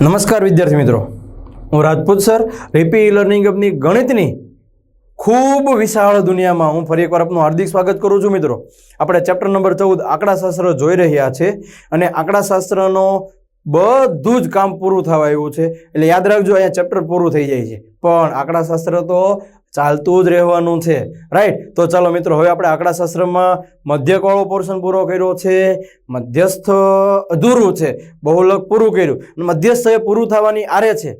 નમસ્કાર વિદ્યાર્થી મિત્રો. હું રાજપૂત સર, રીપી લર્નિંગ હબની ગણિતની ખૂબ વિશાળ દુનિયામાં હું ફરી એકવાર આપનું હાર્દિક સ્વાગત કરું છું મિત્રો. આપણે ચેપ્ટર નંબર ચૌદ આંકડાશાસ્ત્ર જોઈ રહ્યા છે અને આંકડાશાસ્ત્રનો બધું જ કામ પૂરું થવા આવ્યું છે. એટલે યાદ રાખજો, અહીંયા ચેપ્ટર પૂરું થઈ જાય છે. પણ આંકડાશાસ્ત્ર તો ચાલતું જ રહેવાનું છે. રાઈટ તો ચાલો મિત્રો, હવે આપણે આંકડાશાસ્ત્રમાં મધ્યકવાળો પોર્શન પૂરો કર્યો છે. મધ્યસ્થ અધૂરું છે. બહુલક પૂરું કર્યું. મધ્યસ્થ એ પૂરું થવાની આરે છે.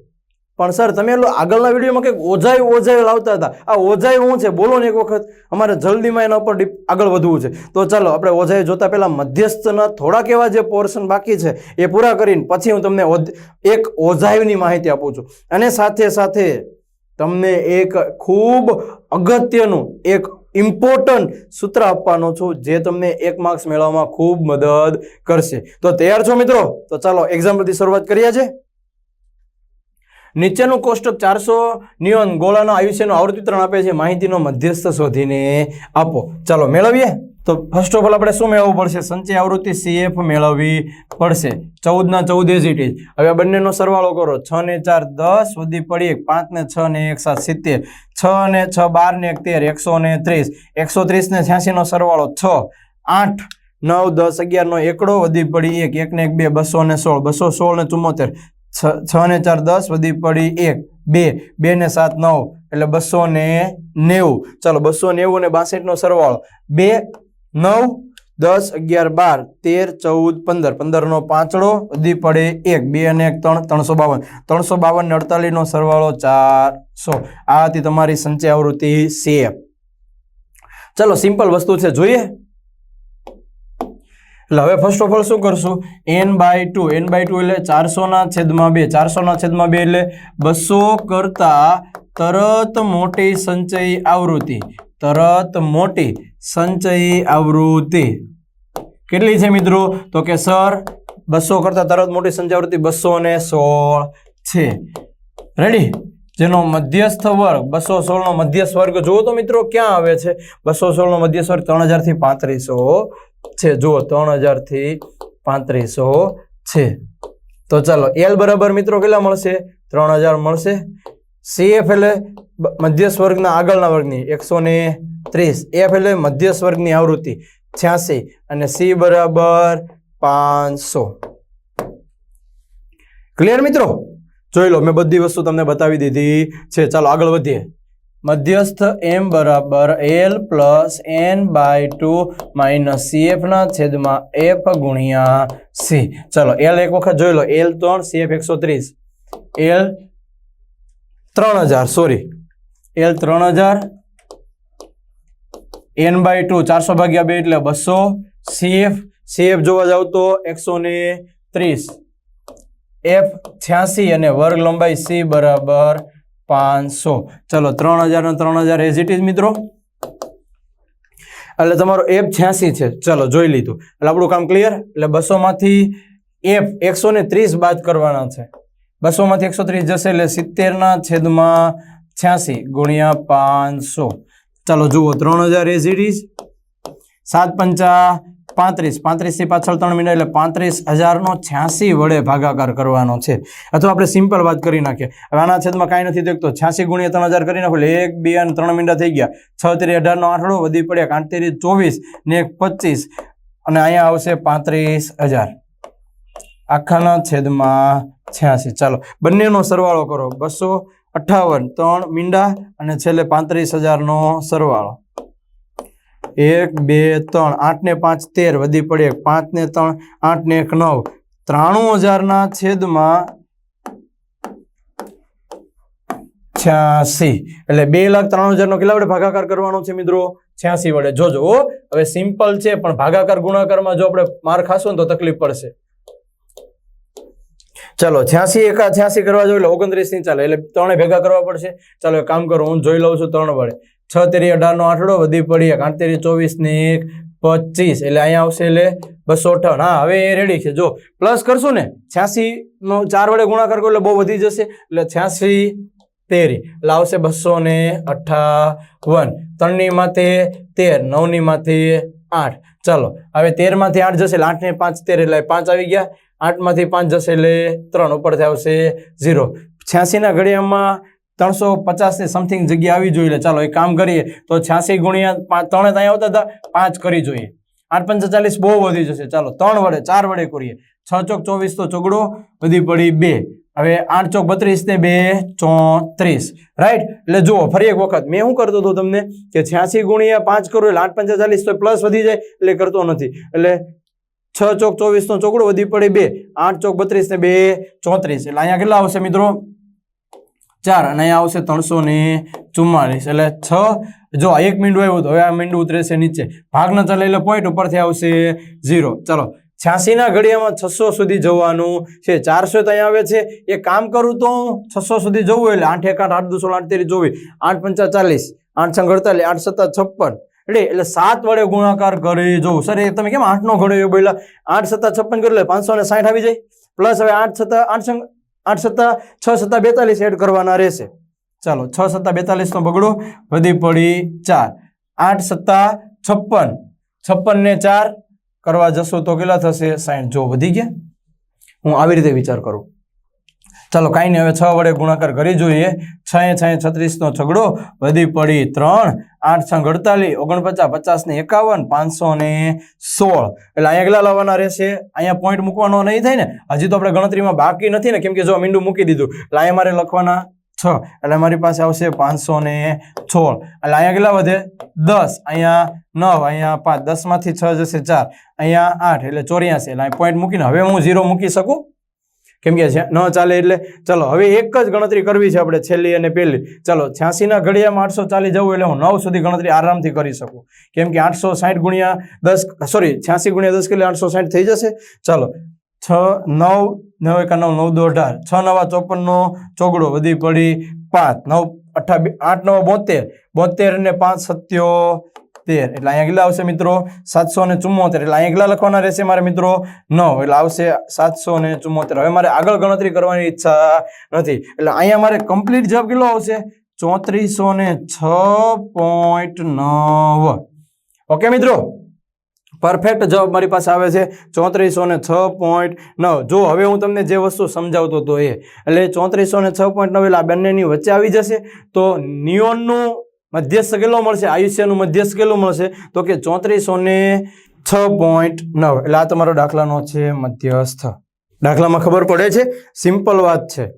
પણ સર તમે આગળના વિડીયોમાં કંઈક ઓજાઈ ઓજાઈ લાવતા હતા. આ ઓજાઈ શું છે? બોલો ને એક વખત. અમારે જલ્દીમાં એના ઉપર ડીપ આગળ વધવું છે. તો ચાલો, આપણે ઓજાઈ જોતા પહેલાં મધ્યસ્થના થોડાક એવા જે પોર્શન બાકી છે, એ પૂરા કરીને પછી હું તમને એક ઓજાઈની માહિતી આપું છું. અને સાથે સાથે તમને એક ખૂબ અગત્યનું, એક ઇમ્પોર્ટન્ટ સૂત્ર આપવાનો છું, જે તમને એક માર્ક્સ મેળવવામાં ખૂબ મદદ કરશે. તો તૈયાર છો મિત્રો? તો ચાલો એક્ઝામ્પલથી શરૂઆત કરીએ છે નીચેનું કોષ્ટક ચારસો નિયોન ગોળાના આયુષ્યનું આવૃત્તિત્રણ આપે છે. માહિતીનો મધ્યસ્થ શોધીને આપો. ચાલો, મેળવીએ? તો ફર્સ્ટ ઓફ ઓલ આપણે શું મેળવવું પડશે? સંચય આવૃત્તિ સીએફ મેળવવી પડશે. ચૌદના ચૌદ ઇઝ હવે બંનેનો સરવાળો કરો. છ ને ચાર દસ વધી પડી એક. પાંચ ને છ ને એક સાત. સિત્તેર. છ ને છ બાર ને એક તેર. એકસો ને ત્રીસ. એકસો ત્રીસ ને છ્યાસીનો સરવાળો છ. આઠ, નવ, દસ, અગિયારનો એકડો, વધી પડી એક. એક ને એક બે, બસો ને સોળ. બસો સોળ ને ચુમ્મોતેર છ ને ચાર દસ, વધી પડી એક. બે બે ને સાત, નવ. એટલે બસો ને નેવું. ચાલો, બસો નેવું ને બાસઠનો સરવાળો. બે, નવ, દસ, અગિયાર, બાર, તેર, ચૌદ, પંદર. પંદરનો પાંચડો, વધી પડે એક. બે અને એક, ત્રણ, ત્રણસો બાવન. ત્રણસો બાવન ને અડતાલીસનો સરવાળો ચારસો આ હતી તમારી સંચય આવૃત્તિ સે ચલો, સિમ્પલ વસ્તુ છે. જોઈએ. એટલે હવે ફર્સ્ટ ઓફ ઓલ શું કરશું? N by two N by two એટલે ચારસોના છેદમાં બે. ચારસોના છેદમાં બે એટલે બસો કરતા તરત મોટી સંચય આવૃત્તિ. તરત મોટી સંચય આવૃત્તિ. કેટલી છે મિત્રો? તો કે સર, બસો કરતાં તરત મોટી સંચય આવૃત્તિ બસો સોળ છે. રેડી જેનો મધ્યસ્થ વર્ગ, બસો સોળનો મધ્યસ્થ વર્ગ. જુઓ તો મિત્રો ક્યાં આવે છે? બસો સોળનો મધ્યસ્થ વર્ગ ત્રણ હજારથી પાંત્રીસો છે. જુઓ ત્રણ હજારથી પાંત્રીસો છે. તો ચાલો એલ બરાબર મિત્રો કેટલા મળશે? ત્રણ હજાર મળશે સીએફ એટલે મધ્યસ્થ વર્ગના આગળના વર્ગની એકસો ને ત્રીસ. એફ એટલે મધ્યસ્થ વર્ગની આવૃત્તિ છ્યાસી અને સી બરાબર પાંચસો. ક્લિયર મિત્રો? જોઈ લો, મેં બધી વસ્તુ તમને બતાવી દીધી છે. ચાલો આગળ વધીએ. મધ્યસ્થ એમ બરાબર L plus N by two minus સીએફના છેદમાં એફ ગુણ્યા સી ચલો એલ એક વખત જોઈ લો. એલ ત્રણ સીએફ એકસો ત્રીસ. એલ ત્રણ હજાર સોરી એલ ત્રણ હજાર એન બાય ટુ ચારસો ભાગ્યા બે એટલે બસો. સીએફ સીએફ જોવા જાવ તો એકસો ને ત્રીસ. એફ છ્યાસી અને વર્ગ લંબાઈ સી બરાબર પાંચસો. ચલો, ત્રણ હજાર ત્રણ હજાર એઝ મિત્રો. એટલે તમારો એફ છ્યાસી છે. ચલો, જોઈ લીધું. એટલે આપણું કામ ક્લિયર એટલે બસોમાંથી એફ એકસો ને ત્રીસ બાદ કરવાના છે. બસોમાંથી એકસો ત્રીસ જશે એટલે સિત્તેરના છેદમાં છ્યાસી ગુણ્યા પાંચસો. ચાલો, જુઓ, ત્રણ હજાર એઝ સાત પંચા પાંત્રીસ. પાંત્રીસથી પાછળ ત્રણ મિનિટ એટલે પાંત્રીસ હજારનો છ્યાસી વડે ભાગાકાર કરવાનો છે. અથવા આપણે સિમ્પલ વાત કરી નાખીએ. હવે આના છેદમાં કાંઈ નથી દેખતો. છ્યાસી ગુણ્યા ત્રણ હજાર કરી નાખો એક, બે અને ત્રણ મિનિટ થઈ ગયા. છ તેરી અઢારનો આઠડો વધી પડ્યા આઠ ચોવીસ ને એક પચીસ. અને અહીંયા આવશે પાંત્રીસ હજાર. આખાના છેદમાં છ્યાસી. ચાલો, બંનેનો સરવાળો કરો. બસો અઠાવન, ત્રણ મીંડા અને છેલ્લે પાંત્રીસ હજારનો સરવાળો. એક, બે, ત્રણ, આઠ ને પાંચ, તેર, વધી પડે એક, પાંચ ને ત્રણ, આઠ ને એક, નવ. ત્રાણું હજારના છેદમાં છ્યાસી. એટલે બે લાખ ત્રાણું હજારનો કેટલા વડે ભાગાકાર કરવાનો છે મિત્રો? છ્યાસી વડે. જોજો. હવે સિમ્પલ છે, પણ ભાગાકાર ગુણાકારમાં જો આપણે માર ખાશું ને તો તકલીફ પડશે. ચાલો, છ્યાસી એકા છ્યાસી કરવા જોઈએ, એટલે ઓગણત્રીસની ચાલે. એટલે ત્રણે ભેગા કરવા પડશે. ચાલો કામ કરો, હું જોઈ લઉં છું ત્રણ વડે. છ તેરી અઢારનો આંકડો વધી પડી આઠ તેરી ચોવીસની એક, પચીસ. એટલે અહીંયા આવશે એટલે બસો અઠાવન. હા, હવે એ રેડી છે. જો પ્લસ કરશું ને, છ્યાસીનો ચાર વડે ગુણાકાર કરો એટલે બહુ વધી જશે. એટલે છ્યાસી તેરી. એટલે આવશે બસો ને અઠાવન. ત્રણની માથે તેર નવની માથે આઠ. ચાલો, હવે તેરમાંથી આઠ જશે એટલે આઠને પાંચ તેર, એટલે પાંચ આવી ગયા. આઠમાંથી પાંચ જશે એટલે ત્રણ. ઉપરથી આવશે ઝીરો. છ્યાસીના ઘડિયામાં ત્રણસો પચાસની સમથિંગ જગ્યા આવી જોઈએ. એટલે ચાલો એક કામ કરીએ. તો છ્યાસી ગુણ્યા પાંચ ત્રણે ત્યાં આવતા હતા. પાંચ કરી જોઈએ. આઠ પંચાચાલીસ બહુ વધી જશે. ચાલો, ત્રણ વડે, ચાર વડે કરીએ. છ ચોક ચોવીસ તો ચોગડો વધી પડી બે. હવે આઠ ચોક બત્રીસ ને બે, ચોત્રીસ. રાઈટ એટલે જુઓ, ફરી એક વખત. મેં શું કરતો હતો તમને? કે છ્યાસી ગુણ્યા પાંચ કરું એટલે આઠ પંચાચાલીસ તો પ્લસ વધી જાય. એટલે કરતો નથી. એટલે છ ચોક ચોવીસ નો ચોકડો વધી પડે બે. આઠ ચોક બત્રીસ ને બે, ચોત્રીસ. એટલે અહીંયા કેટલા આવશે મિત્રો? ચાર અને અહીંયા આવશે ત્રણસો ને ચુમ્માલીસ એટલે છ, જો એક મીંડું આવ્યું તો હવે આ મીંડું ઉતરેશે નીચે. ભાગ ન ચાલે એટલે પોઈન્ટ ઉપરથી આવશે ઝીરો ચલો, છ્યાસીના ઘડિયામાં છસો સુધી જવાનું છે. ચારસો તો અહીંયા આવે છે. એ કામ કરું તો છસો સુધી જવું એટલે આઠ એક આઠ આઠ દુ આઠ તેરી જોવી આઠ પંચા ચાલીસ, આઠ છ અડતાલીસ, આઠ સત્તા છપ્પન. એટલે એટલે સાત વડે ગુણાકાર કરી જોવું. સર એ તમે કેમ આઠનો ઘડ્યો બોલ્યા? આઠ સત્તા છપ્પન કરી એટલે પાંચસો ને સાઠ આવી જાય. પ્લસ હવે આઠ સત્તા, આઠ સંગ- આઠ સત્તા, છ સત્તા બેતાલીસ એડ કરવાના રહેશે. ચાલો, છ સત્તા બેતાલીસ નો બગડો, વધી પડી ચાર. આઠ સત્તા છપ્પન. છપ્પન ને ચાર. કરવા જશો તો કેટલા થશે? સાઠ જો વધી ગયા, હું આવી રીતે વિચાર કરું. ચાલો કાંઈ નહીં, હવે છ વડે ગુણાકાર કરી જોઈએ. છ એ છ છત્રીસનો છગડો, વધી પડી ત્રણ. આઠ, છ, અડતાલીસ, ઓગણપચાસ પચાસ ને એકાવન, પાંચસો ને સોળ. એટલે અહીંયા એકલા લાવવાના રહેશે. અહીંયા પોઈન્ટ મૂકવાનો નહીં થાય ને? હજી તો આપણે ગણતરીમાં બાકી નથી ને, કેમ કે જો મીંડું મૂકી દીધું. એટલે અહીંયા મારે લખવાના છ. એટલે મારી પાસે આવશે પાંચસો ને સોળ. એટલે અહીંયા કેટલા વધે? દસ. અહીંયા નવ, અહીંયા પાંચ. દસમાંથી છ જશે ચાર. અહીંયા આઠ, એટલે ચોર્યાસી. એટલે પોઈન્ટ મૂકીને હવે હું ઝીરો મૂકી શકું? કેમ કે ન ચાલે એટલે ચલો, હવે એક જ ગણતરી કરવી છે આપણે, છેલ્લી અને પહેલી. ચલો, છ્યાસીના ઘડિયામાં આઠસો ચાલી જવું એટલે હું નવ સુધી ગણતરી આરામથી કરી શકું. કેમ કે આઠસો સાઠ ગુણ્યા દસ, સોરી, છ્યાસી ગુણ્યા દસ એટલે આઠસો સાઠ થઈ જશે. ચાલો, છ, નવ નવ એકા નવ નવ દો, અઢાર. છ, નવા, ચોપનનો ચોગડો વધી પડી પાંચ, નવ અઠા આઠ, નવ, બોતેર. બોતેર ને પાંચ, સત્યો તેર. એટલે અહીંયા કેટલા આવશે મિત્રો? સાતસો ને ચુમ્મોતેર. એટલે અહીંયા કેટલા લખવાના રહેશે મારે મિત્રો? નવ. એટલે આવશે સાતસો ને ચુમ્મોતેર. હવે મારે આગળ ગણતરી કરવાની ઈચ્છા નથી. એટલે અહીંયા મારે કમ્પ્લીટ જવાબ કેટલો આવશે? ચોત્રીસો ને છ પોઈન્ટ નવ. ઓકે મિત્રો? પરફેક્ટ જવાબ મારી પાસે આવે છે. ચોત્રીસો ને છ પોઈન્ટ નવ. જો હવે હું તમને જે વસ્તુ સમજાવતો હતો એ. એટલે ચોત્રીસો ને છ પોઈન્ટ નવ એટલે આ બંનેની વચ્ચે આવી જશે. તો નિયોનનું મધ્યસ્થ કેટલો મળશે? આયુષ્યનું મધ્યસ્થ કેટલું મળશે? તો કે ચોત્રીસો ને છ પોઈન્ટ નવ. એટલે આ તમારો દાખલાનો છે મધ્યસ્થ. દાખલામાં ખબર પડે છે? સિમ્પલ વાત છે.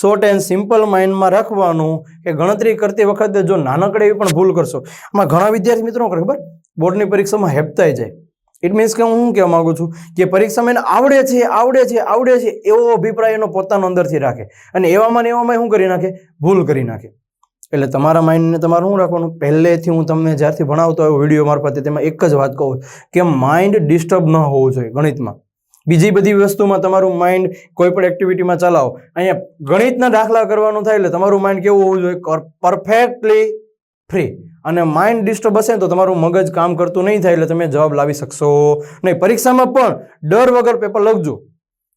શોર્ટ એન્ડ સિમ્પલ માઇન્ડમાં રાખવાનું કે ગણતરી કરતી વખતે જો નાનકડે એવી પણ ભૂલ કરશો. આમાં ઘણા વિદ્યાર્થી મિત્રો ખબર? બોર્ડની પરીક્ષામાં હેપતાઈ જાય. ઇટ મીન્સ કે હું શું કહેવા માગું છું? કે પરીક્ષામાં એને આવડે છે આવડે છે આવડે છે એવો અભિપ્રાય એનો પોતાનો અંદરથી રાખે. અને એવામાં ને એવામાં શું કરી નાખે? ભૂલ કરી નાખે. એટલે તમારા માઇન્ડને તમારે શું રાખવાનું? પહેલેથી હું તમને જ્યારથી ભણાવતો આવ્યો વીડિયો મારફતે તેમાં એક જ વાત કહું કે માઇન્ડ ડિસ્ટર્બ ન હોવું જોઈએ ગણિતમાં. બીજી બધી વસ્તુમાં તમારું માઇન્ડ કોઈ પણ એક્ટિવિટીમાં ચલાવો. અહીંયા ગણિતના દાખલા કરવાનું થાય એટલે તમારું માઇન્ડ કેવું હોવું જોઈએ? પરફેક્ટલી ફ્રી અને માઇન્ડ ડિસ્ટર્બ હશે તો તમારું મગજ કામ કરતું નહીં થાય એટલે તમે જવાબ લાવી શકશો નહીં. પરીક્ષામાં પણ ડર વગર પેપર લખજો.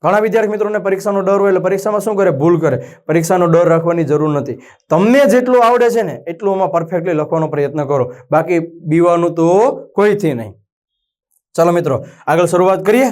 ઘણા વિદ્યાર્થી મિત્રોને પરીક્ષાનો ડર હોય એટલે પરીક્ષામાં શું કરે? ભૂલ કરે. પરીક્ષાનો ડર રાખવાની જરૂર નથી. તમને જેટલું આવડે છે ને, એટલું એમાં પરફેક્ટલી લખવાનો પ્રયત્ન કરો. બાકી બીવાનું તો કોઈથી નહીં. ચાલો મિત્રો, આગળ શરૂઆત કરીએ.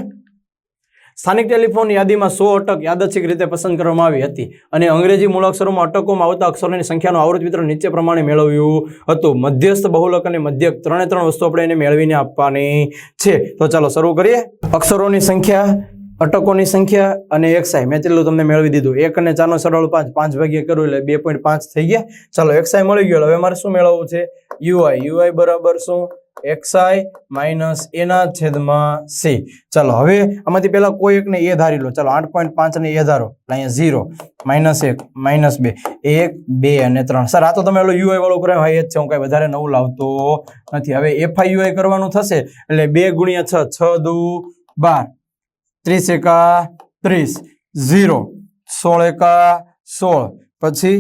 સ્થાનિક ટેલિફોન યાદીમાં સો અટક યાદચ્છિક રીતે પસંદ કરવામાં આવી હતી અને અંગ્રેજી મૂળાક્ષરોમાં અટકોમાં આવતા અક્ષરોની સંખ્યાનું આવૃત વિતરણ નીચે પ્રમાણે મેળવ્યું હતું. મધ્યસ્થ, બહુલક અને મધ્યક ત્રણે ત્રણ વસ્તુ આપણે એને મેળવીને આપવાની છે. તો ચાલો શરૂ કરીએ. અક્ષરોની સંખ્યા અટકોની સંખ્યા અને એક્સાઈ મેં તેટલું તમને મેળવી દીધું? એક અને ચારનો સરળ પાંચ. પાંચ ભાગ્યા કરું એટલે બે પોઈન્ટ પાંચ થઈ ગયા. ચાલો એક્સાઈ મળી ગયો. હવે મારે શું મેળવવું છે? યુઆઈ યુઆઈ બરાબર શું? એક્સઆઈ માઇનસ એના છેદમાં સી ચાલો, હવે આમાંથી પહેલા કોઈ એકને એ ધારી લો. ચાલો, આઠ પોઈન્ટ પાંચ ને એ ધારો. અહીંયા ઝીરો માઇનસ એક, માઇનસ બે. એક, બે અને ત્રણ. સર, આ તો તમે ઓલો યુઆઈ વાળું કરાય. હોય જ છે. હું કાંઈ વધારે નવું લાવતો નથી. હવે એફઆઈ યુઆઈ કરવાનું થશે. એટલે બે ગુણ્યા છ છ દુ બાર. ત્રીસ એકા ત્રીસ. ઝીરો. સોળ એકા સોળ. પછી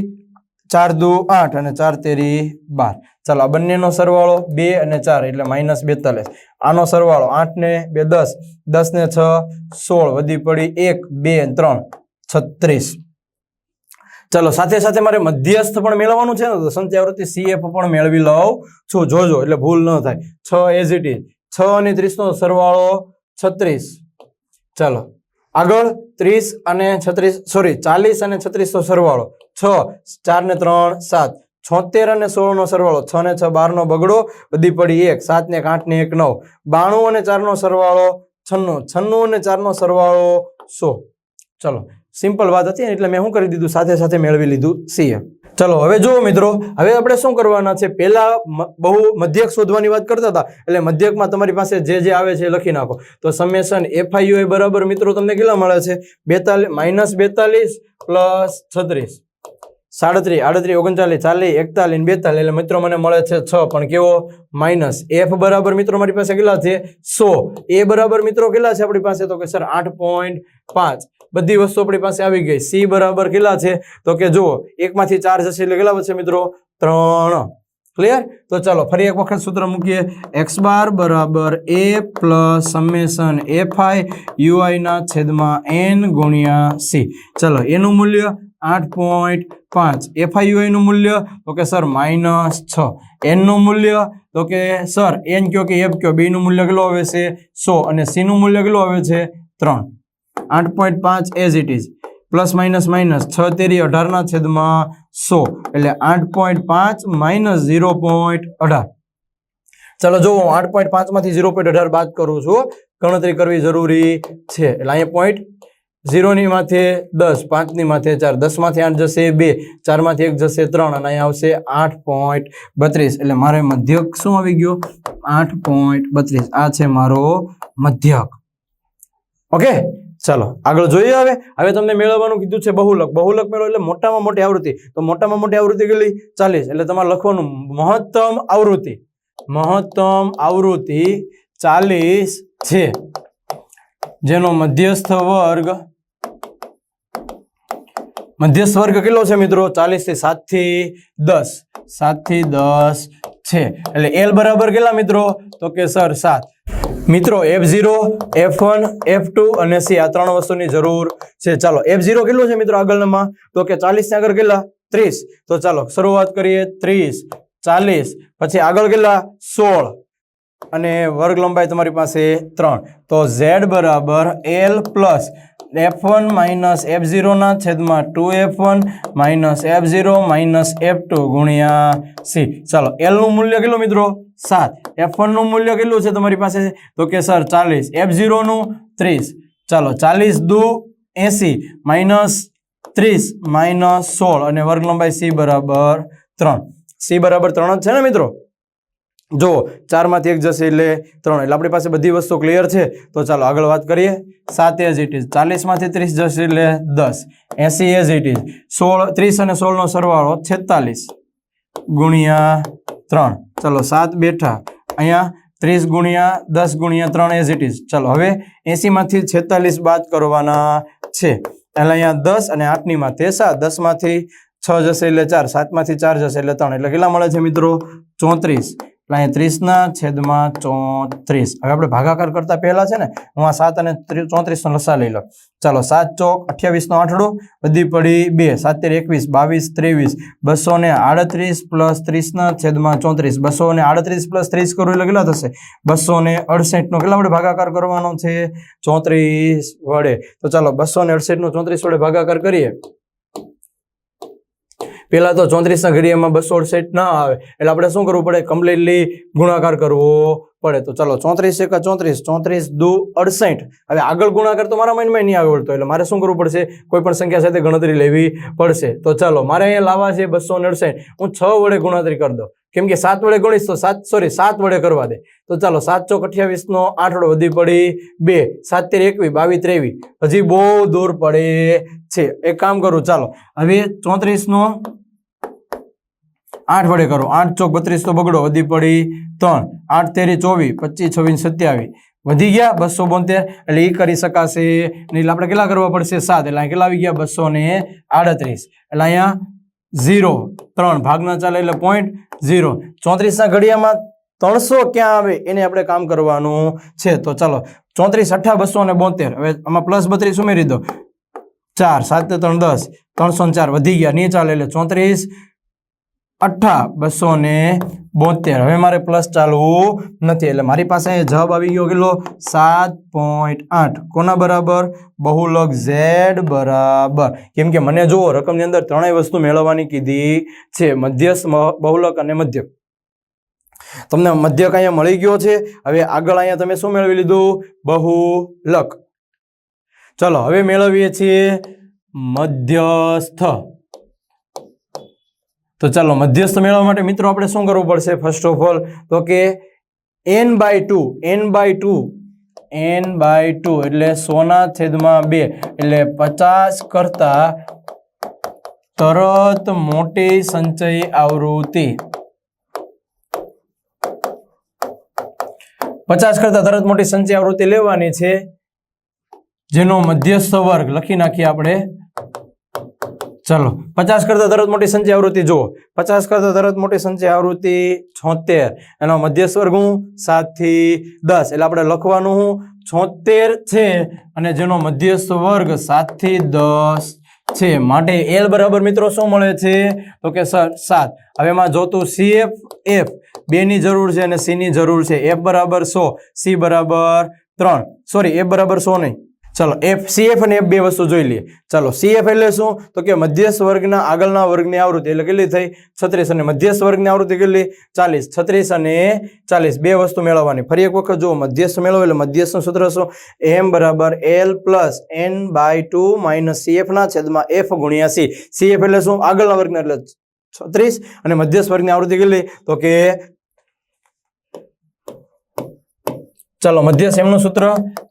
ચાર દુ આઠ અને ચાર તેરી બાર. ચાલો, આ બંનેનો સરવાળો બે અને ચાર એટલે માઇનસ બેતાલીસ. આનો સરવાળો આઠ ને બે દસ. દસ ને છ, સોળ. વધી પડી એક, બે, ત્રણ. છત્રીસ. ચાલો, સાથે સાથે મારે મધ્યસ્થ પણ મેળવવાનું છે ને, તો સંત્યાવૃત્તિ સીએફ પણ મેળવી લઉં છું. જોજો, એટલે ભૂલ ન થાય. છ એઝ ઇટ ઇઝ છ અને ત્રીસનો સરવાળો છત્રીસ. ચાલો. આગળ ત્રીસ અને છત્રીસ સોરી ચાલીસ અને છત્રીસનો સરવાળો. છ, ચાર ને ત્રણ, સાત. છોતેર અને સોળનો સરવાળો. છ ને છ બારનો બગડો. બધી પડી એક. સાત ને આઠ ને એક નવ. બાણું અને ચારનો સરવાળો છન્નું. છન્નું અને ચારનો સરવાળો સો. ચલો. સિમ્પલ વાત હતી એટલે મેં શું કરી દીધું? સાથે સાથે મેળવી લીધું. સીએ. ચલો, હવે જુઓ મિત્રો, હવે આપણે શું કરવાના છે? પહેલા બહુ મધ્યક શોધવાની વાત કરતા હતા, એટલે મધ્યકમાં તમારી પાસે જે જે આવે છે એ લખી નાખો. તો સમેશન એફઆઈયુ બરાબર, મિત્રો, તમને કેટલા મળે છે? બેતાલીસ માઇનસ બેતાલીસ પ્લસ છત્રીસ. સાડત્રીસ, આડત્રીસ, ઓગણચાલીસ, ચાલીસ, એકતાલીસ, બેતાલીસ, એટલે મિત્રો મને મળે છે છ, પણ કેવો? માઇનસ. એફ બરાબર, મિત્રો, મારી પાસે કેટલા છે? સો. એ બરાબર, મિત્રો, કેટલા છે આપણી પાસે? તો કે સર, આઠ પોઈન્ટ પાંચ. બધી વસ્તુ આપણી પાસે આવી ગઈ. સી બરાબર કેટલા છે? તો કે જુઓ, એકમાંથી ચાર જશે એટલે કેટલા વધશે મિત્રો? ત્રણ. ક્લિયર તો ચાલો, ફરી એક વખત સૂત્ર મૂકીએ. એક્સ બાર બરાબર A plus summation F I યુઆઈના છેદમાં એન ગુણ્યા સી ચલો એનું મૂલ્ય આઠ પોઈન્ટ પાંચ. એફઆઈયુઆઈનું મૂલ્ય, તો કે સર માઇનસ છ. એનનું મૂલ્ય, તો કે સર એન કયો કે એફ કયો? બેનું મૂલ્ય કેટલું આવે છે? સો. અને સીનું મૂલ્ય કેટલું આવે છે? ત્રણ. આઠ પોઈન્ટ પાંચ as it is plus minus minus છ તેરી અઢારના છેદમાં સો. એટલે આઠ પોઈન્ટ પાંચ માઇનસ ઝીરો પોઈન્ટ અઢાર. ચાલો જુઓ આઠ પોઈન્ટ પાંચમાંથી ઝીરો પોઈન્ટ અઢાર બાદ કરું છું. ગણતરી કરવી જરૂરી છે. એટલે અહીંયા પોઈન્ટ ઝીરોની માથે દસ, પાંચની માથે ચાર, દસમાંથી આઠ જશે બે, ચારમાંથી એક જશે ત્રણ, અને અહીંયા આવશે આઠ પોઈન્ટ બત્રીસ. એટલે મારે મધ્યક શું આવી ગયો? આઠ પોઈન્ટ બત્રીસ. આ છે મારો મધ્યક. ઓકે? ચાલો, આગળ જોઈએ હવે. હવે તમને મેળવવાનું કીધું છે બહુલક. બહુલક મેળવો એટલે મોટામાં મોટી આવૃત્તિ. તો મોટામાં મોટી આવૃત્તિ કેટલી? ચાલીસ. એટલે તમારે લખવાનું મહત્તમ આવૃત્તિ. મહત્તમ આવૃત્તિ ચાલીસ છે. જેનો મધ્યસ્થ વર્ગ મધ્યસ્થ વર્ગ કેટલો છે મિત્રો? ચાલીસથી સાતથી દસ. સાતથી દસ છે. એટલે એલ બરાબર કેટલા મિત્રો? તો કે સર, સાત. મિત્રો F zero F one F two અને સી આ ત્રણ વસ્તુની જરૂર છે. ચાલો એફ ઝીરો કેટલું છે મિત્રો આગળનામાં? તો કે ચાલીસ આગળ કેટલા? ત્રીસ. તો ચાલો, શરૂઆત કરીએ ત્રીસ, ચાલીસ, પછી આગળ કેટલા? સોળ. અને વર્ગ લંબાઈ તમારી પાસે ત્રણ. તો ઝેડ બરાબર L plus F one minus F ઝીરોના છેદમાં two F one minus F zero minus F two ગુણ્યા સી ચાલો એલનું મૂલ્ય કેટલું મિત્રો? સાત. એફ વનનું મૂલ્ય કેટલું છે તમારી પાસે? તો કે સર, ચાલીસ. એફ ઝીરોનું ત્રીસ. ચાલો, ચાલીસ દુ એંસી માઇનસ ત્રીસ માઇનસ સોળ. અને વર્ગ લંબાઈ સી બરાબર ત્રણ. સી બરાબર ત્રણ જ છે ને મિત્રો? જો ચારમાંથી એક જશે એટલે ત્રણ. એટલે આપણી પાસે બધી વસ્તુ ક્લિયર છે. તો ચાલો આગળ વાત કરીએ. સાત એઝ ઇટ ઇઝ ચાલીસમાંથી ત્રીસ જશે એટલે દસ. એસી એઝ ઇટ ઇઝ સોળ, ત્રીસ અને સોળનો સરવાળો છેતાલીસ ગુણ્યા ત્રણ. ચલો સાત બેઠા. અહીંયા ત્રીસ ગુણ્યા દસ ગુણ્યા ત્રણ એઝ ઇટ ઇઝ ચાલો હવે એંસીમાંથી છેતાલીસ બાદ કરવાના છે. એટલે અહીંયા દસ અને આઠની માથે સાત દસમાંથી છ જશે એટલે ચાર. સાતમાંથી ચાર જશે એટલે ત્રણ. એટલે કેટલા મળે છે મિત્રો? ચોત્રીસ. અહીંયા ત્રીસના છેદમાં ચોત્રીસ હવે આપણે ભાગાકાર કરતા પહેલા છે ને, હું આ સાત અને ચોત્રીસનો લસા લઈ લો ચાલો, સાત ચોક અઠ્યાવીસનો આઠડો, બધી પડી બે સાતેર એકવીસ, બાવીસ ત્રેવીસ, બસો ને આડત્રીસ પ્લસ ત્રીસના છેદમાં ચોત્રીસ. બસો ને આડત્રીસ પ્લસ ત્રીસ કરું એટલે કેટલા થશે? બસો ને અડસઠનો. કેટલા વડે ભાગાકાર કરવાનો છે? ચોત્રીસ વડે. તો ચાલો, બસો ને અડસઠનો ચોત્રીસ વડે ભાગાકાર કરીએ. પેલા તો ચોત્રીસના ઘડિયામાં બસો અડસઠ ના આવે. એટલે આપણે શું કરવું પડે? કમ્પ્લીટલી ગુણાકાર કરવો પડે. તો ચાલો, ચોત્રીસ એકા ચોત્રીસ ચોત્રીસ દુ અડસઠ. હવે આગળ ગુણાકાર તો મારા માઇન્ડમાં નહીં આવડતો એટલે મારે શું કરવું પડશે? કોઈ પણ સંખ્યા સાથે ગણતરી લેવી પડશે. તો ચાલો, મારે અહીંયા લાવવા છે બસો અડસઠ. હું છ વડે ગણતરી કરી દઉં. કેમ કે સાત વડે ગણીશ તો સાત સોરી સાત વડે કરવા દે. તો ચાલો, સાત ચોક અઠ્યાવીસનો આઠડો વધી પડી, બે, સાત તેર એકવી બાવીસ ત્રેવીસ. હજી બહુ દૂર પડે છે. એક કામ કરું, ચાલો. હવે ચોત્રીસનો આઠ વડે કરો. આઠ ચોક બત્રીસ તો બગડો, વધી પડી ત્રણ. આઠ તેરી ચોવીસ, પચીસ, છવ્વીસ, સત્યાવીસ. વધી ગયા બસો બોતેર, એટલે એ કરી શકાશે. નહીં એટલે આપણે કેટલા કરવા પડશે? સાત. એટલે કેટલા આવી ગયા? બસો ને આડત્રીસ. એટલે અહીંયા ઝીરો, ત્રણ. ભાગના ચાલે એટલે પોઈન્ટ ઝીરો ચોત્રીસના ઘડિયામાં ત્રણસો ક્યાં આવે એને આપણે કામ કરવાનું છે. તો ચાલો, ચોત્રીસ, અઠ્ઠા, બસો ને બોતેર. હવે આમાં પ્લસ બત્રીસ ઉમેરી દો. ચાર, સાત, ત્રણ, દસ. ત્રણસો ચાર વધી ગયા. નહીં ચાલે એટલે ચોત્રીસ. અઠ્ઠા બસો ને બોતેર. હવે મારે પ્લસ ચાલવું નથી, એટલે મારી પાસે અહીંયા જવાબ આવી ગયો કેટલો? સાત પોઈન્ટ આઠ. કોના બરાબર? બહુલક ઝેડ બરાબર. કેમ કે મને જુઓ, રકમની અંદર ત્રણેય વસ્તુ મેળવવાની કીધી છે, મધ્યસ્થ બહુલક અને મધ્યક તમને મધ્યક અહીંયા મળી ગયો છે. હવે આગળ અહીંયા તમે શું મેળવી લીધું? બહુલક. ચલો, હવે મેળવીએ છીએ મધ્યસ્થ. તો ચાલો મધ્યસ્થ મેળવવા માટે મિત્રો આપણે શું કરવું પડશે? ફર્સ્ટ ઓફ ઓલ તો કે N by two N by two N by two એટલે સોના છેદમાં બે, એટલે પચાસ કરતા તરત મોટી સંચય આવૃત્તિ. પચાસ કરતા તરત મોટી સંચય આવૃત્તિ લેવાની છે, જેનો મધ્યસ્થ વર્ગ લખી નાખીએ આપણે. ચલો, પચાસ કરતા તરત મોટી સંચય આવૃત્તિ જુઓ. પચાસ કરતા તરત મોટી સંચય આવૃત્તિ છોતેર. એનો મધ્યસ્વર્ગ સ્વર્ગ હું સાતથી દસ. એટલે આપણે લખવાનું હું છોતેર છે અને જેનો મધ્યસ્થ વર્ગ સાતથી દસ છે. માટે એલ બરાબર મિત્રો શું મળે છે? તો કે સર, સાત. હવે એમાં જોતું સી એફ એફ બેની જરૂર છે અને સીની જરૂર છે. એફ બરાબર સો સી બરાબર ત્રણ. સોરી એફ બરાબર સો નહીં. ચલો એફ સીએફ અને એફ બે વસ્તુ જોઈ લઈએ. ચલો સીએફ એટલે શું? તો કે મધ્યસ્થ વર્ગના આગળના વર્ગની આવૃત્તિ એટલે કેટલી થઈ? છત્રીસ અને મધ્યસ્થ વર્ગની આવૃત્તિ કેટલી? ચાલીસ. છત્રીસ અને ચાલીસ. બે વસ્તુ મેળવવાની. ફરી એક વખત જુઓ, મધ્યસ્થ મેળવો એટલે મધ્યસ્થનું સૂત્ર શું? એમ બરાબર L plus N by two minus સીએફના છેદમાં એફ ગુણ્યા સી સીએફ એટલે શું? આગળના વર્ગના એટલે છત્રીસ અને મધ્યસ્થ વર્ગની આવૃત્તિ કેટલી? તો કે ચાલો, મધ્ય સેમનું સૂત્ર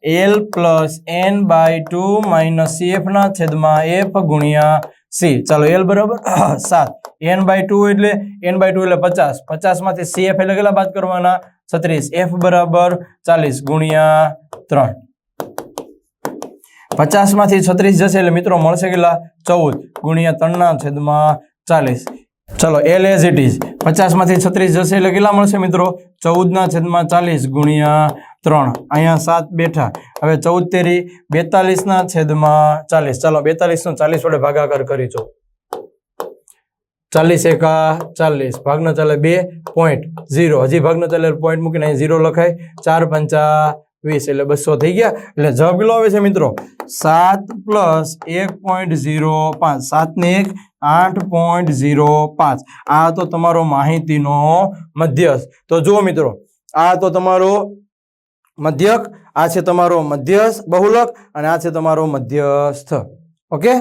L plus N by two minus સીએફના છેદમાં એફ ગુણ્યા સી ચાલો એલ બરાબર સાત. એન બાય ટુ એટલે એન બાય ટુ એટલે પચાસ. પચાસમાંથી સીએફ એટલે કેટલા બાદ કરવાના? છત્રીસ. એફ બરાબર ચાલીસ ગુણ્યા ત્રણ. પચાસમાંથી છત્રીસ જશે એટલે મિત્રો મળશે કેટલા? ચૌદ. ગુણ્યા ત્રણના છેદમાં ચાલીસ. ચલો એલ એઝ ઇટ ઇઝ પચાસમાંથી છત્રીસ જશે એટલે કેટલા મળશે મિત્રો? ચૌદ ના છેદમાં ચાલીસ ગુણ્યા ત્રણ. અહીંયા સાત બેઠા. હવે ચૌદ તેરી બેતાલીસ ના છેદમાં ચાલીસ. ચાલો બેતાલીસ નો ચાલીસ વડે ભાગાકાર કરી છો ચાલીસ એકા ચાલીસ. ભાગનો ચાલે બે પોઈન્ટ ઝીરો હજી ભાગનો ચાલે પોઈન્ટ મૂકીને અહીં ઝીરો લખાય. ચાર પંચા વીસ, એટલે બસો થઈ ગયા. એટલે જવાબ કેટલો આવે છે મિત્રો? સાત પ્લસ એક પોઈન્ટ ઝીરો પાંચ. સાત ને એક, આઠ પોઈન્ટ ઝીરો પાંચ. આ તો તમારો માહિતીનો મધ્યસ્થ. તો જુઓ મિત્રો, આ તો તમારો મધ્યક, આ છે તમારો મધ્યસ્થ બહુલક અને આ છે તમારો મધ્યસ્થ. ઓકે?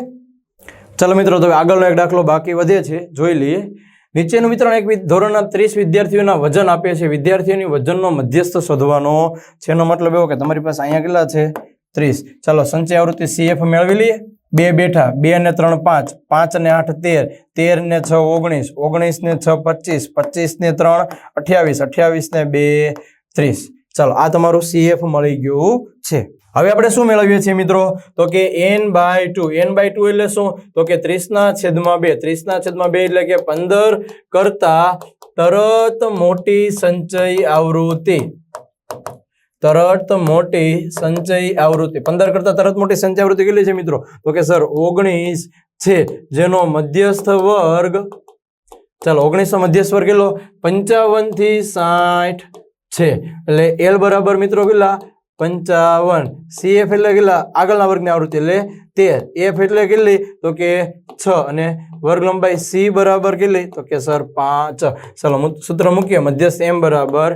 ચાલો મિત્રો, તો આગળનો એક દાખલો બાકી વધે છે, જોઈ લઈએ. નીચેનું વિતરણ એક ધોરણના ત્રીસ વિદ્યાર્થીઓના વજન આપે છે. વિદ્યાર્થીઓની વજનનો મધ્યસ્થ શોધવાનો છે. એનો મતલબ એવો કે તમારી પાસે અહીંયા કેટલા છે? ત્રીસ. ચાલો, સંચય આવૃત્તિ સીએફ મેળવી લઈએ. બે બેઠા, બે ને ત્રણ પાંચ પાંચ ને આઠ તેર તેર ને છ ઓગણીસ ઓગણીસ ને છ પચીસ પચીસ ને ત્રણ અઠ્યાવીસ અઠ્યાવીસ ને બે ત્રીસ. ચાલો, આ તમારું સીએફ મળી ગયું છે. હવે આપણે શું મેળવીએ છીએ મિત્રો? તો કે N by two N by two એટલે શું? તો કે ત્રીસના છેદમાં બે. ત્રીસના છેદમાં બે એટલે કે પંદર કરતા તરત મોટી સંચય આવૃત્તિ. તરત મોટી સંચય આવૃત્તિ. પંદર કરતા તરત મોટી સંચય આવૃત્તિ કેટલી છે મિત્રો? તો કે સર, ઓગણીસ છે. જેનો મધ્યસ્થ વર્ગ, ચાલો ઓગણીસો મધ્યસ્થ વર્ગ કેટલો? પંચાવનથી સાઠ છે. એટલે એલ બરાબર મિત્રો કેટલા? પંચાવન. સી એફ એટલે કેટલા? આગળના વર્ગની આવૃત્તિ. એટલે તેર એફ એટલે કેટલી? તો કે છ. અને વર્ગ લંબાઈ સી બરાબર કેટલી? તો કે સર પાંચ. ચાલો સૂત્ર મૂકીએ. મધ્યસ્થ એમ બરાબર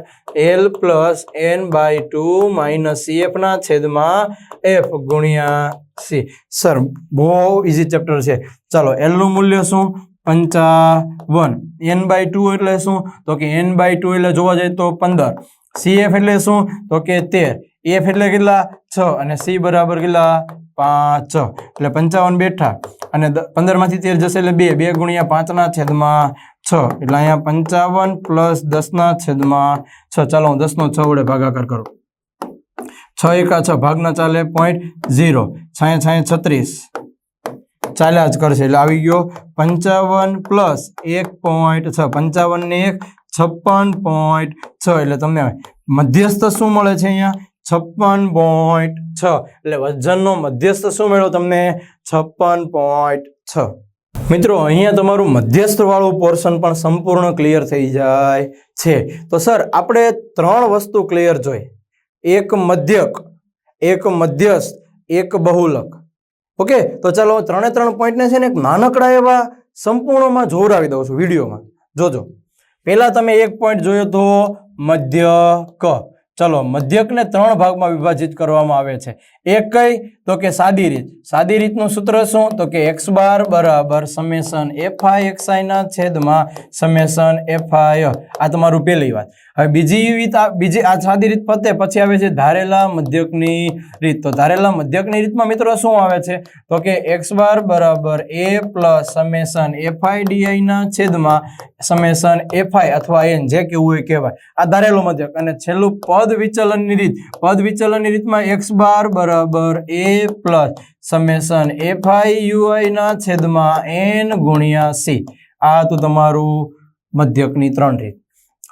L plus N by two minus C એફના છેદમાં એફ ગુણ્યા સી સર, બહુ ઇઝી ચેપ્ટર છે. ચાલો એલનું મૂલ્ય શું? પંચાવન. એન બાય ટુ એટલે શું? તો કે એન બાય ટુ એટલે જોવા જઈએ તો પંદર. સીએફ એટલે શું? તો કે તેર. એફ એટલે કેટલા? છ. અને સી બરાબર કેટલા? પાંચ. એટલે પંચાવન બેઠા. અને પંદરમાંથી તેર જશે એટલે બે. બે ગુણ્યા પાંચના છેદમાં છ. એટલે અહીંયા પંચાવન પ્લસ દસના છેદમાં છ. ચાલો હું દસનો છ વડે ભાગાકાર કરું. છ એકા છ. ભાગના ચાલે પોઈન્ટ ઝીરો છાયા છાયા છત્રીસ. ચાલ્યા જ કરશે. એટલે આવી ગયો પંચાવન પ્લસ એક પોઈન્ટ છ. પંચાવન ને એક, છપ્પન પોઈન્ટ છ. એટલે તમને મધ્યસ્થ શું મળે છે અહીંયા? છપ્પન પોઈન્ટ છ. એટલે વજનનો મધ્યસ્થ શું મળ્યો તમને? છપ્પન પોઈન્ટ છ. મિત્રો, અહીંયા તમારું મધ્યસ્થવાળું પોર્શન પણ સંપૂર્ણ ક્લિયર થઈ જાય છે. તો સર આપણે ત્રણ વસ્તુ ક્લિયર જોઈ. એક મધ્યક, એક મધ્યસ્થ, એક બહુલક. ઓકે, તો ચાલો ત્રણે ત્રણ પોઈન્ટને છે ને એક નાનકડા એવા સંપૂર્ણમાં જોવડાવી દઉં છું વિડીયોમાં. જોજો. પહેલાં તમે એક પોઈન્ટ જોયો તો મધ્યક ચલો, મધ્યકને ત્રણ ભાગમાં વિભાજિત કરવામાં આવે છે. એક કઈ? તો કે સાદી રીત. સાદી રીતનું સૂત્ર શું? તો કે એક્સ બાર બરાબર સમેસન એફ આઈ એક્સ ના છેદમાં સમેસન એફ આઈ આ તમારું પહેલી વાત. હવે બીજી રીત બીજી આ સાદી રીત પતે, પછી આવે છે ધારેલા મધ્યકની રીત. તો ધારેલા મધ્યકની રીતમાં મિત્રો શું આવે છે? તો કે એક્સ બાર બરાબર A plus summation F I D I ના છેદમાં સમેશન એફ આઈ અથવા એન, જે કેવું હોય કહેવાય. આ ધારેલો મધ્યક. અને છેલ્લું પદ વિચલનની રીત. પદ વિચલનની રીતમાં એક્સ બાર બરાબર A plus summation F I U I ના છેદમાં એન ગુણ્યા સી આ તો તમારું મધ્યકની ત્રણ રીત.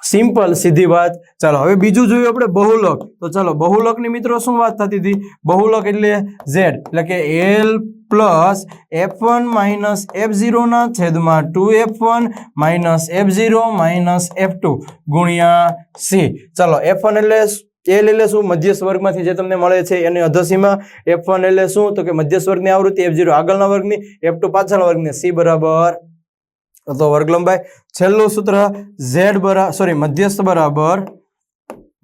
સિમ્પલ, સીધી વાત. ચાલો, હવે બીજું જોયું આપણે બહુલક. તો ચાલો, બહુલકની મિત્રો શું વાત થતી હતી? બહુલક એટલે ઝેડ એટલે કે L plus F one minus F ઝીરોના છેદમાં two F one minus F zero minus F two ગુણ્યા સી ચાલો એફ વન એટલે એલ એટલે શું? મધ્ય સ્વર્ગમાંથી જે તમને મળે છે એની અધસીમાં. એફ વન એટલે શું? તો કે મધ્ય સ્વર્ગની આવૃત્તિ એફ ઝીરો આગળના વર્ગની એફ ટુ પાછળના વર્ગની સી બરાબર તો વર્ગલંબાઈ, છેલ્લું સૂત્ર ઝેડ બરાબર સોરી મધ્યસ્થ બરાબર,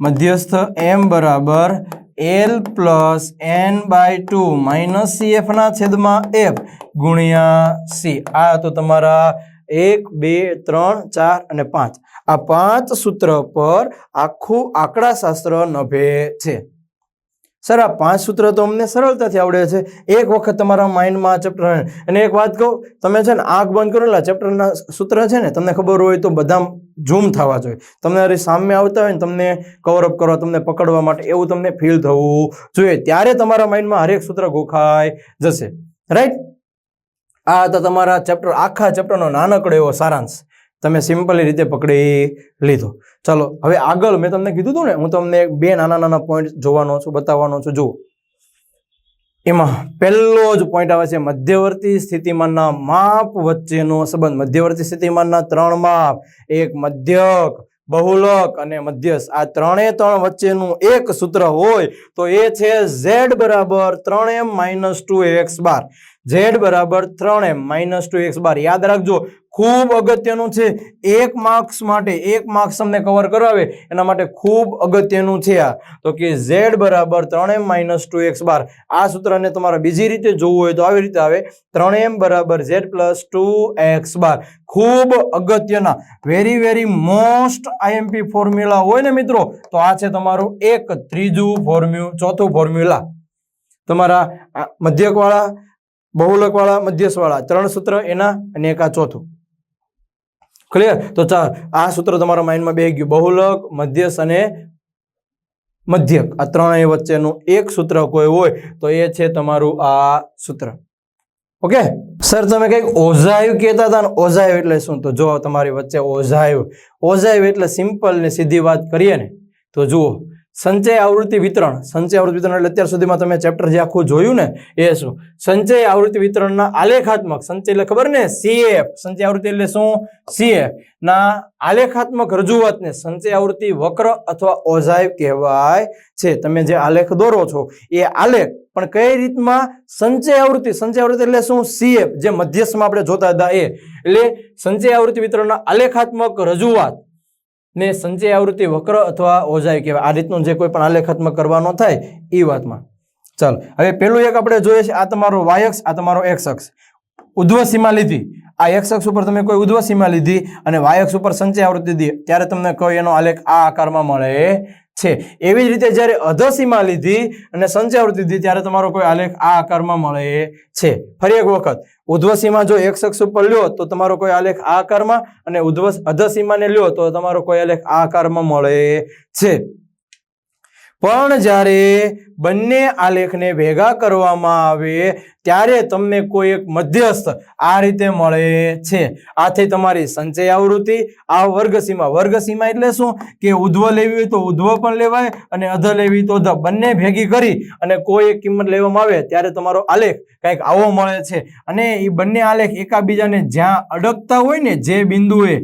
મધ્યસ્થ એમ બરાબર, L plus N by two minus C એફના છેદમાં એફ ગુણ્યા સી. આ તો તમારા એક, બે, ત્રણ, ચાર અને પાંચ. આ પાંચ સૂત્ર પર આખું આંકડાશાસ્ત્ર નભે છે. સર, આ પાંચ સૂત્ર તો અમને સરળતાથી આવડે છે. એક વખત તમારા માઇન્ડમાં ચેપ્ટર અને એક વાત કહું, તમે છે ને આંખ બંધ કરેલા ચેપ્ટરના સૂત્ર છે ને, તમને ખબર હોય તો બધા ઝૂમ થવા જોઈએ. તમને અરે સામે આવતા હોય ને, તમને કવરઅપ કરવા, તમને પકડવા માટે એવું તમને ફીલ થવું જોઈએ. ત્યારે તમારા માઇન્ડમાં હરેક સૂત્ર ગોખાઈ જશે. રાઈટ આ હતા તમારા ચેપ્ટર, આખા ચેપ્ટરનો નાનકડો એવો સારાંશ. તમે સિમ્પલી રીતે પકડી લીધો. ચાલો, હવે આગળ મેં તમને કીધું હતું ને, હું તમને બે નાના નાના પોઈન્ટ જોવાનો છું, બતાવવાનો છું. જુઓ. એમાં પહેલો જ પોઈન્ટ આવે છે મધ્યવર્તી સ્થિતિમાનના માપ વચ્ચેનો સંબંધ. મધ્યવર્તી સ્થિતિમાનના ત્રણ માપ. એક મધ્યક, બહુલક અને મધ્યસ્થ આ ત્રણે ત્રણ વચ્ચેનું એક સૂત્ર હોય તો એ છે ઝેડ બરાબર ત્રણ M minus two X bar Z બરાબર ત્રણ M minus two X bar. યાદ રાખજો, ખૂબ અગત્યનું છે. એક માર્ક્સ માટે, એક માર્ક્સ તમને કવર કરાવે, એના માટે ખૂબ અગત્યનું છે આ. તો કે ઝેડ બરાબર ત્રણ M minus two X bar. આ સૂત્રને તમારે બીજી રીતે જોવું હોય તો આવી રીતે આવે. ત્રણ એમ બરાબર Z plus two X bar. ખૂબ અગત્યના. Very very most IMP formula હોય ને મિત્રો, તો આ છે તમારું એક, ત્રીજું ફોર્મ્યુ ચોથું ફોર્મ્યુલા તમારા મધ્યકવાળા બહુલકવાળા મધ્યસ્થવાળા ત્રણ સૂત્ર એના અને એક ચોથું. ક્લિયર તો ચાલ, આ સૂત્ર તમારા માઇન્ડમાં બે ગયું. બહુલક, મધ્યસ્થ અને મધ્યક. આ ત્રણેય વચ્ચેનું એક સૂત્ર કોઈ હોય, તો એ છે તમારું આ સૂત્ર. ઓકે સર તમે કંઈક ઓઝાયુ કહેતા હતા ને, ઓઝાયુ એટલે શું? તો જો તમારી વચ્ચે ઓઝાયુ. ઓઝાયુ એટલે સિમ્પલ ને સીધી વાત કરીએ ને, તો જુઓ. સંચય આવૃત્તિ વિતરણ. સંચય આવૃત્તિ વિતરણ એટલે અત્યાર સુધીમાં તમે ચેપ્ટર જે આખું જોયું ને, એ શું? સંચય આવૃત્તિ વિતરણના આલેખાત્મક. સંચય એટલે ખબર ને? સીએફ સંચય આવૃત્તિ એટલે શું? સીએફ ના આલેખાત્મક રજૂઆતને સંચય આવૃત્તિ વક્ર અથવા ઓઝાય કહેવાય છે. તમે જે આલેખ દોરો છો, એ આલેખ. પણ કઈ રીતમાં? સંચય આવૃત્તિ. સંચય આવૃત્તિ એટલે શું? સીએફ જે મધ્યસ્થમાં આપણે જોતા હતા એ. એટલે સંચય આવૃત્તિ વિતરણના આલેખાત્મક રજૂઆત. ને સંચય આવૃત્તિ વક્ર અથવા ઓઝાય કહેવાય. આ રીતનું જે કોઈ પણ આલેખાત્મક કરવાનો થાય એ વાતમાં. ચાલો, હવે પેલું એક આપણે જોઈએ છે, આ તમારો વાયક્ષ આ તમારો એક્સ અક્ષ. ઉધ્વ સીમા લીધી. આ એક્સ અક્ષ ઉપર તમે કોઈ ઉધ્વ સીમા લીધી અને વાયક્ષ ઉપર સંચય આવૃત્તિ દીધી ત્યારે તમને કોઈ એનો આલેખ આ આકારમાં મળે છે. એવી જ રીતે જ્યારે અધસીમા લીધી અને સંચય આવૃત્તિ દીધી ત્યારે તમારો કોઈ આલેખ આ આકારમાં મળે છે. ફરી એક વખત ઉધ્વસીમા જો એક શખ્સ ઉપર લ્યો, તો તમારો કોઈ આલેખ આ આકારમાં અને ઉધ્વ અધસીમાને લ્યો, તો તમારો કોઈ આલેખ આ આકારમાં મળે છે. પણ જ્યારે બંને આલેખને ભેગા કરવામાં આવે, ત્યારે તમને કોઈ એક મધ્યસ્થ આ રીતે મળે છે. આથી તમારી સંચય આવૃત્તિ, આ વર્ગસીમા. વર્ગસીમા એટલે શું? કે ઉધ્વ લેવી હોય તો ઉધ્વ પણ લેવાય અને અધ લેવી તો અધ. બંને ભેગી કરી અને કોઈ એક કિંમત લેવામાં આવે, ત્યારે તમારો આલેખ કંઈક આવો મળે છે. અને એ બંને આલેખ એકાબીજાને જ્યાં અડકતા હોય ને જે બિંદુએ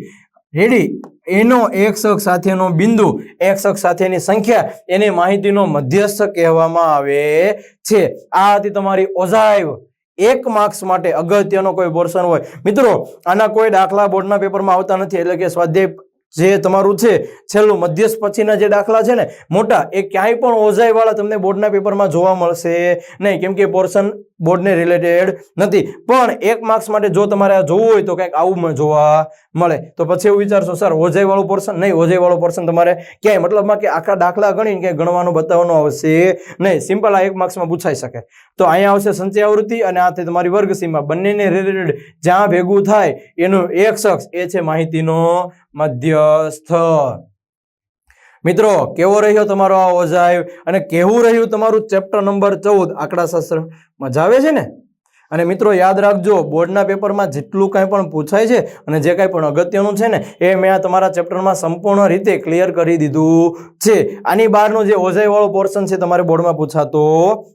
રેડી. એનો એક અક્ષ સાથેનો બિંદુ, એક અક્ષ સાથેની સંખ્યા, એને માહિતીનો મધ્યસ્થ કહેવામાં આવે છે. આ હતી તમારી ઓઝાઈવ એક માર્ક્સ માટે અગત્યનો કોઈ પોર્શન હોય. મિત્રો, આના કોઈ દાખલા બોર્ડના પેપરમાં આવતા નથી, એટલે કે સ્વાધ્યાય જે તમારું છે, છેલ્લું મધ્યસ્થ પછીના જે દાખલા છે ને, મોટા, એ ક્યાંય પણ ઓઝાઈ વાળા તમને બોર્ડના પેપરમાં જોવા મળશે નહીં. કેમ કે પોર્શન બોર્ડને રિલેટેડ નથી. પણ એક માર્ક્સ માટે જો તમારે આ જોવું હોય તો કંઈક આવું જોવા મળે. તો પછી એવું વિચારશો, સર ઓઝાઈ વાળું પોર્શન નહીં ઓઝાઈ વાળું પોર્શન તમારે ક્યાંય? મતલબમાં કે આખા દાખલા ગણીને ક્યાંય ગણવાનું બતાવવાનું આવશે નહીં. સિમ્પલ આ એક માર્ક્સમાં પૂછાઈ શકે. તો અહીંયા આવશે સંચય આવૃત્તિ અને આથી તમારી વર્ગ સીમા બંનેને રિલેટેડ જ્યાં ભેગું થાય એનું એક શખ્સ એ છે માહિતીનો મધ્યસ્થ. મિત્રો, કેવો રહ્યો તમારો આ ઓઝાઈવ અને કેવું રહ્યું તમારું ચેપ્ટર નંબર ચૌદ? આંકડાશાસ્ત્ર મજા આવે છે ને? અને મિત્રો, યાદ રાખજો, બોર્ડના પેપરમાં જેટલું કાંઈ પણ પૂછાય છે અને જે કાંઈ પણ અગત્યનું છે ને, એ મેં આ તમારા ચેપ્ટરમાં સંપૂર્ણ રીતે ક્લિયર કરી દીધું છે. આની બહારનું જે ઓઝાઈવાળો પોર્શન છે, તમારે બોર્ડમાં પૂછાતો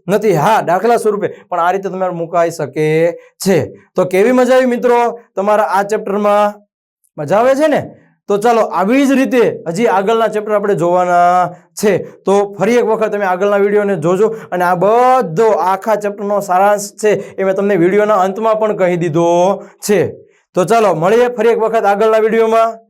નથી. હા, દાખલા સ્વરૂપે, પણ આ રીતે તમારે મુકાઈ શકે છે. તો કેવી મજા આવી મિત્રો? તમારા આ ચેપ્ટરમાં મજા આવે છે ને? તો ચાલો આવી જ રીતે હજી આગળના ચેપ્ટર આપણે જોવાના છે. તો ફરી એક વખત તમે આગળના વિડીયોને જોજો અને આ બધો આખા ચેપ્ટરનો સારાંશ છે એ મેં તમને વિડીયોના અંતમાં પણ કહી દીધો છે. તો ચાલો મળીએ ફરી એક વખત આગળના વિડીયોમાં.